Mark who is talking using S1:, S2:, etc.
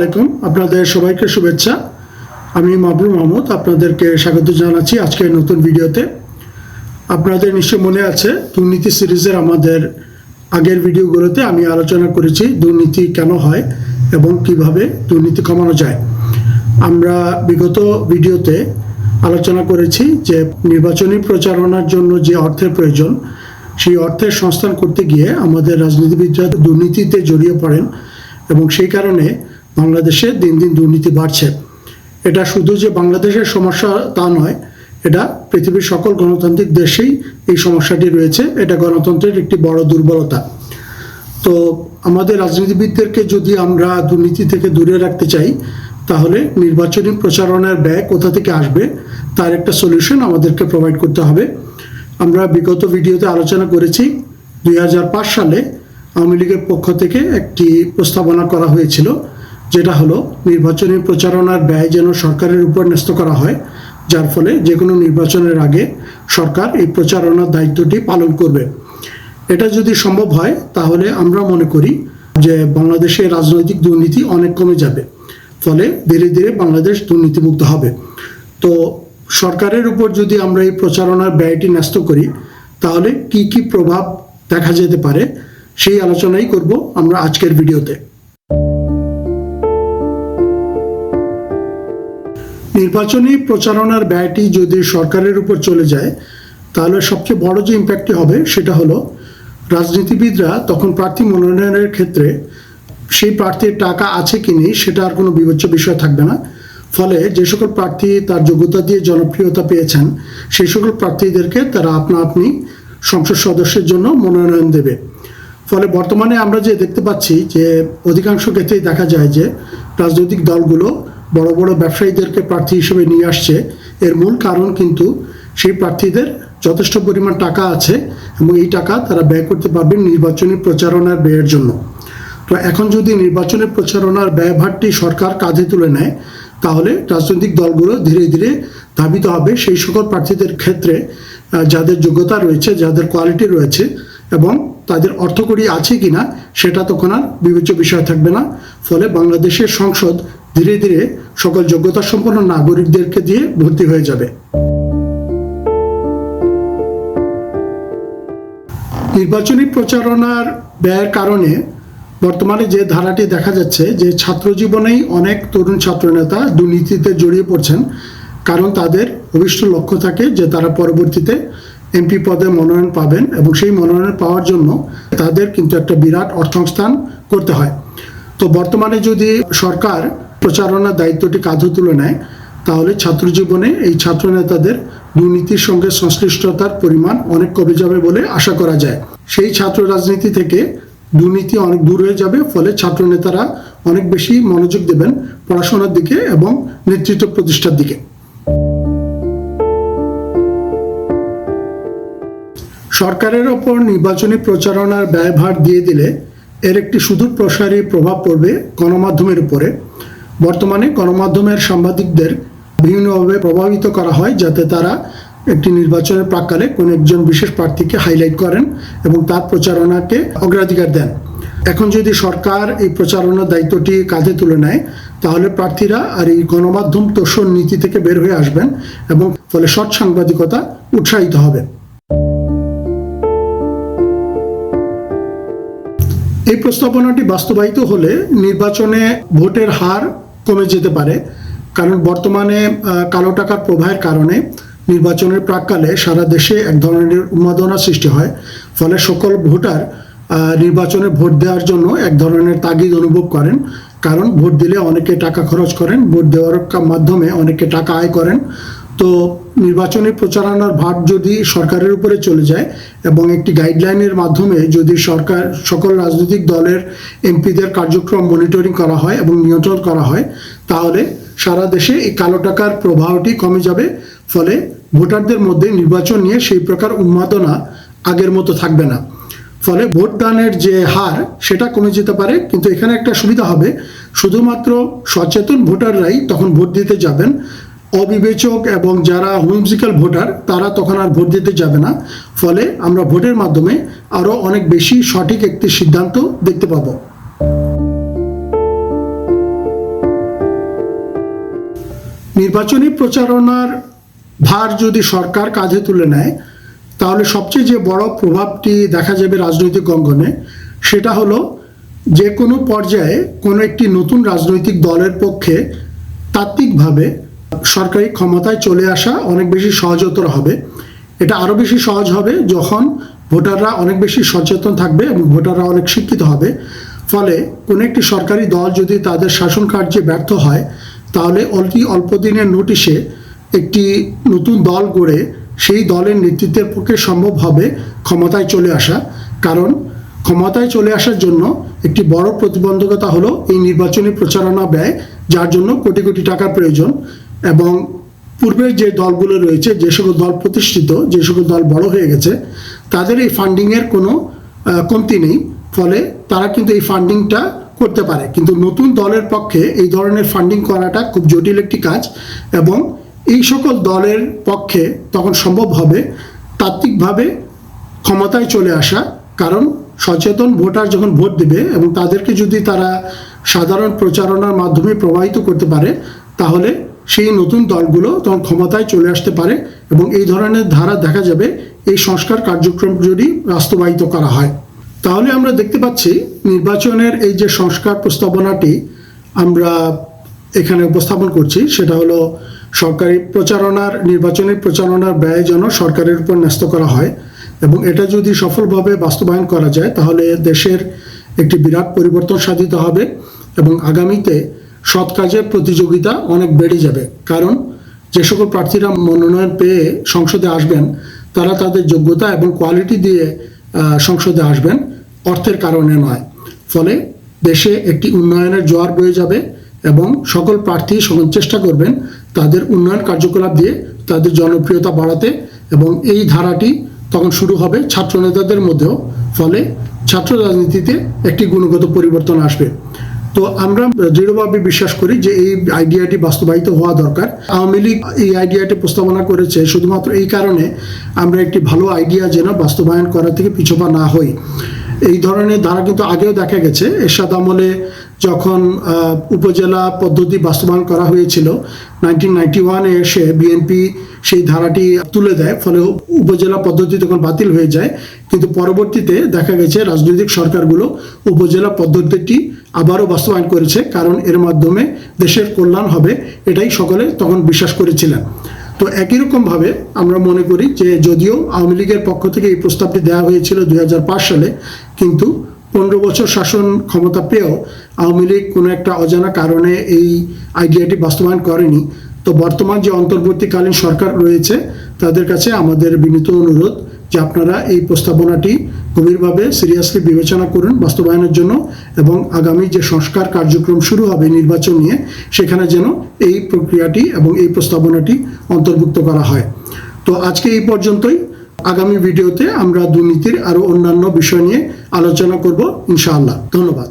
S1: আলাইকুম। আপনাদের সবাইকে শুভেচ্ছা। আমি মাবরুর মাহমুদ, আপনাদেরকে স্বাগত জানাচ্ছি আজকের নতুন ভিডিওতে। আপনাদের নিশ্চয় মনে আছে, দুর্নীতি সিরিজের আমাদের আগের ভিডিওগুলোতে আমি আলোচনা করেছি, দুর্নীতি কেন হয় এবং কীভাবে দুর্নীতি কমানো যায়। আমরা বিগত ভিডিওতে আলোচনা করেছি যে নির্বাচনী প্রচারণার জন্য যে অর্থের প্রয়োজন, সেই অর্থের সংস্থান করতে গিয়ে আমাদের রাজনীতিবিদরা দুর্নীতিতে জড়িয়ে পড়েন এবং সেই কারণে বাংলাদেশে দিন দিন দুর্নীতি বাড়ছে। এটা শুধু যে বাংলাদেশের সমস্যা তা নয়, এটা পৃথিবীর সকল গণতান্ত্রিক দেশেই এই সমস্যাটি রয়েছে। এটা গণতন্ত্রের একটি বড় দুর্বলতা। তো আমাদের রাজনীতিবিদদেরকে যদি আমরা দুর্নীতি থেকে দূরে রাখতে চাই, তাহলে নির্বাচনী প্রচারণার ব্যয় কোথা থেকে আসবে, তার একটা সলিউশন আমাদেরকে প্রোভাইড করতে হবে। আমরা বিগত ভিডিওতে আলোচনা করেছি, দুই হাজার পাঁচ সালে আওয়ামী লীগের পক্ষ থেকে একটি প্রস্তাবনা করা হয়েছিল। যেটা হলো নির্বাচনী প্রচারণার ব্যয় যেন সরকারের উপর ন্যস্ত করা হয়, যার ফলে যে কোনো নির্বাচনের আগে সরকার এই প্রচারণার দায়িত্বটি পালন করবে। এটা যদি সম্ভব হয়, তাহলে আমরা মনে করি যে বাংলাদেশের রাজনৈতিক দুর্নীতি অনেক কমে যাবে, ফলে ধীরে ধীরে বাংলাদেশ দুর্নীতিমুক্ত হবে। তো সরকারের উপর যদি আমরা এই প্রচারণার ব্যয়টি ন্যস্ত করি, তাহলে কি কি প্রভাব দেখা যেতে পারে, সেই আলোচনাই করব আমরা আজকের ভিডিওতে। নির্বাচনী প্রচারণার ব্যয়টি যদি সরকারের উপর চলে যায়, তাহলে সবচেয়ে বড় যে ইম্প্যাক্টটি হবে সেটা হলো, রাজনীতিবিদরা তখন প্রার্থী মনোনয়নের ক্ষেত্রে সেই প্রার্থীর টাকা আছে কি নেই সেটা আর কোনো বিবেচ্য বিষয় থাকবে না। ফলে যে সকল প্রার্থী তার যোগ্যতা দিয়ে জনপ্রিয়তা পেয়েছেন, সেই সকল প্রার্থীদেরকে তারা আপনা আপনি সংসদ সদস্যের জন্য মনোনয়ন দেবে। ফলে বর্তমানে আমরা যে দেখতে পাচ্ছি যে অধিকাংশ ক্ষেত্রেই দেখা যায় যে রাজনৈতিক দলগুলো বড় বড় ব্যবসায়ীদেরকে প্রার্থী হিসেবে নিয়ে আসছে। এর মূল কারণ কিন্তু সেই প্রার্থীদের যথেষ্ট পরিমাণ টাকা আছে এবং এই টাকা তারা ব্যয় করতে পারবেন নির্বাচনী প্রচারণার ব্যয়ের জন্য। তো এখন যদি নির্বাচনী প্রচারণার ব্যয়ভারটি সরকার কাঁধে তুলে নেয়, তাহলে রাজনৈতিক দলগুলো ধীরে ধীরে ধাবিত হবে সেই সকল প্রার্থীদের ক্ষেত্রে যাদের যোগ্যতা রয়েছে, যাদের কোয়ালিটি রয়েছে এবং তাদের অর্থকড়ি আছে কিনা, সেটা তখন আর বিবেচ্য বিষয় থাকবে না। ফলে বাংলাদেশের সংসদ ধীরে ধীরে সকল যোগ্যতা সম্পন্ন নাগরিকদেরকে দিয়ে ভর্তি হয়ে যাবে। নির্বাচনী প্রচারণার ব্যয়ের কারণে বর্তমানে যে ধারাটি দেখা যাচ্ছে যে ছাত্র জীবনেই অনেক তরুণ ছাত্রনেতা দুর্নীতিতে জড়িয়ে পড়ছেন, কারণ তাদের অভিষ্ট লক্ষ্য থাকে যে তারা পরবর্তীতে এমপি পদে মনোনয়ন পাবেন এবং সেই মনোনয়ন পাওয়ার জন্য তাদের কিন্তু একটা বিরাট অর্থসংস্থান করতে হয়। তো বর্তমানে যদি সরকার প্রচারণার দায়িত্বটি কাঁধে তুলে নেয়, তাহলে ছাত্র জীবনে এই ছাত্র নেতাদের দুর্নীতির সঙ্গে সংশ্লিষ্টতার পরিমাণ অনেক কমে যাবে বলে আশা করা যায়। সেই ছাত্র রাজনীতি থেকে দুর্নীতি অনেক দূর হয়ে যাবে, ফলে ছাত্র নেতারা অনেক বেশি মনোযোগ দেবেন পড়াশোনার দিকে এবং নেতৃত্ব প্রতিষ্ঠার দিকে। সরকারের ওপর নির্বাচনী প্রচারণার ব্যয়ভার দিয়ে দিলে এর একটি সুদূর প্রসারী প্রভাব পড়বে গণমাধ্যমের উপরে। বর্তমানে গণমাধ্যমের সাংবাদিকদের বিভিন্নভাবে প্রভাবিত করা হয় যাতে তারা একটি নির্বাচনের প্রাককালে কোনো একজন বিশেষ প্রার্থীকে হাইলাইট করেন এবং তার প্রচারণাকে অগ্রাধিকার দেন। এখন যদি সরকার এই প্রচারণার দায়িত্বটি কাঁধে তুলে নেয়, তাহলে প্রার্থীরা আর এই গণমাধ্যম তোষণ নীতি থেকে বের হয়ে আসবেন এবং ফলে সৎ সাংবাদিকতা উৎসাহিত হবে। এই প্রস্তাবনাটি বাস্তবায়িত হলে নির্বাচনে ভোটের হার কমে যেতে পারে। কারণ বর্তমানে কালো টাকার প্রবাহের কারণে নির্বাচনের প্রাককালে সারা দেশে এক ধরনের উন্মাদনা সৃষ্টি হয়। ফলে সকল ভোটার নির্বাচনে ভোট দেওয়ার জন্য এক ধরনের তাগিদ অনুভব করেন। কারণ ভোট দিলে অনেকে টাকা খরচ করেন, ভোট দেওয়ার মাধ্যমে অনেকে টাকা আয় করেন। তো নির্বাচনী প্রচারণার ভার যদি সরকারের উপরে চলে যায় এবং একটি গাইডলাইনের মাধ্যমে যদি সরকার সকল রাজনৈতিক দলের এমপিদের কার্যক্রম মনিটরিং করা হয় এবং নিয়ন্ত্রণ করা হয়, তাহলে সারা দেশে এই কালো টাকার প্রবাহটি কমে যাবে। ফলে ভোটারদের মধ্যে নির্বাচন নিয়ে সেই প্রকার উন্মাদনা আগের মতো থাকবে না। ফলে ভোট দানের যে হার, সেটা কমে যেতে পারে, কিন্তু এখানে একটা সুবিধা হবে। শুধুমাত্র সচেতন ভোটাররাই তখন ভোট দিতে যাবেন। অবিবেচক এবং যারা হুইমজিক্যাল ভোটার তারা তখন আর ভোট দিতে যাবে না। ফলে আমরা ভোটের মাধ্যমে আরও অনেক বেশি সঠিক একটি সিদ্ধান্ত দেখতে পাবো। নির্বাচনী প্রচারণার ভার যদি সরকার কাঁধে তুলে নেয়, তাহলে সবচেয়ে যে বড় প্রভাবটি দেখা যাবে রাজনৈতিক অঙ্গনে, সেটা হলো যে কোনো পর্যায়ে কোনো একটি নতুন রাজনৈতিক দলের পক্ষে তাত্ত্বিকভাবে সরকারি ক্ষমতায় চলে আসা অনেক বেশি সহজতর হবে। এটা আরও বেশি সহজ হবে যখন ভোটাররা অনেক বেশি সচেতন থাকবে এবং ভোটাররা অনেক শিক্ষিত হবে। ফলে কোনো একটি সরকারি দল যদি তাদের শাসন কার্যে ব্যর্থ হয়, তাহলে অতি অল্প দিনের নোটিশে একটি নতুন দল গড়ে সেই দলের নেতৃত্বের পক্ষে সম্ভব হবে ক্ষমতায় চলে আসা। কারণ ক্ষমতায় চলে আসার জন্য একটি বড় প্রতিবন্ধকতা হলো এই নির্বাচনী প্রচারণা ব্যয়, যার জন্য কোটি কোটি টাকার প্রয়োজন। এবং পূর্বের যে দলগুলো রয়েছে, যে সকল দল প্রতিষ্ঠিত, যে সকল দল বড় হয়ে গেছে, তাদের এই ফান্ডিংয়ের কোনো কমতি নেই। ফলে তারা কিন্তু এই ফান্ডিংটা করতে পারে। কিন্তু নতুন দলের পক্ষে এই ধরনের ফান্ডিং করাটা খুব জটিল একটি কাজ এবং এই সকল দলের পক্ষে তখন সম্ভব হবে তাত্ত্বিকভাবে ক্ষমতায় চলে আসা। কারণ সচেতন ভোটার যখন ভোট দেবে এবং তাদেরকে যদি তারা সাধারণ প্রচারণার মাধ্যমে প্রবাহিত করতে পারে, তাহলে সেই নতুন দলগুলো তখন ক্ষমতায় চলে আসতে পারে এবং এই ধরনের ধারা দেখা যাবে এই সংস্কার কার্যক্রম যদি বাস্তবায়িত করা হয়। তাহলে আমরা দেখতে পাচ্ছি নির্বাচনের এই যে সংস্কার প্রস্তাবনাটি আমরা এখানে উপস্থাপন করছি, সেটা হলো সরকারি প্রচারণার, নির্বাচনী প্রচারণার ব্যয় যেন সরকারের উপর ন্যস্ত করা হয় এবং এটা যদি সফলভাবে বাস্তবায়ন করা যায়, তাহলে দেশের একটি বিরাট পরিবর্তন সাধিত হবে এবং আগামীতে সৎ কাজের প্রতিযোগিতা অনেক বেড়ে যাবে। কারণ যে সকল প্রার্থীরা মনোনয়ন পেয়ে সংসদে আসবেন, তারা তাদের যোগ্যতা এবং কোয়ালিটি দিয়ে সংসদে আসবেন, অর্থের কারণে নয়। ফলে দেশে একটি উন্নয়নের জোয়ার বয়ে যাবে এবং সকল প্রার্থী চেষ্টা করবেন তাদের উন্নয়ন কার্যকলাপ দিয়ে তাদের জনপ্রিয়তা বাড়াতে এবং এই ধারাটি তখন শুরু হবে ছাত্র নেতাদের মধ্যেও। ফলে ছাত্র রাজনীতিতে একটি গুণগত পরিবর্তন আসবে। তো আমরা দৃঢ়ভাবে বিশ্বাস করি যে এই আইডিয়াটি বাস্তবায়িত হওয়া দরকার। আওয়ামী লীগ এই আইডিয়াটি প্রস্তাবনা করেছে শুধুমাত্র এই কারণে আমরা একটি ভালো আইডিয়া যেন বাস্তবায়ন করা থেকে পিছপা না হই। এই ধরনের ধারা কিন্তু আগেও দেখা গেছে। এরশাদ আমলে যখন উপজেলা পদ্ধতি বাস্তবায়ন করা হয়েছিল নাইনটিন নাইনটি ওয়ানে এসে বিএনপি সেই ধারাটি তুলে দেয়। ফলে উপজেলা পদ্ধতি তখন বাতিল হয়ে যায়। কিন্তু পরবর্তীতে দেখা গেছে রাজনৈতিক সরকারগুলো উপজেলা পদ্ধতিটি আবারও বাস্তবায়ন করেছে, কারণ এর মাধ্যমে দেশের কল্যাণ হবে, এটাই সকলে তখন বিশ্বাস করেছিলেন। তো একই রকমভাবে আমরা মনে করি যে যদিও আওয়ামী লীগের পক্ষ থেকে এই প্রস্তাবটি দেওয়া হয়েছিল দুই হাজার পাঁচ সালে, কিন্তু পনেরো বছর শাসন ক্ষমতা পেয়েও আওয়ামী লীগ কোনো একটা অজানা কারণে এই আইডিয়াটি বাস্তবায়ন করেনি। তো বর্তমান যে অন্তর্বর্তীকালীন সরকার রয়েছে, তাদের কাছে আমাদের বিনীত অনুরোধ যে আপনারা এই প্রস্তাবনাটি গভীরভাবে সিরিয়াসলি বিবেচনা করুন বাস্তবায়নের জন্য এবং আগামী যে সংস্কার কার্যক্রম শুরু হবে নির্বাচন নিয়ে, সেখানে যেন এই প্রক্রিয়াটি এবং এই প্রস্তাবনাটি অন্তর্ভুক্ত করা হয়। তো আজকে এই পর্যন্তই। আগামী ভিডিওতে আমরা দুর্নীতির আরও অন্যান্য বিষয় নিয়ে আলোচনা করব, ইনশাআল্লাহ। ধন্যবাদ।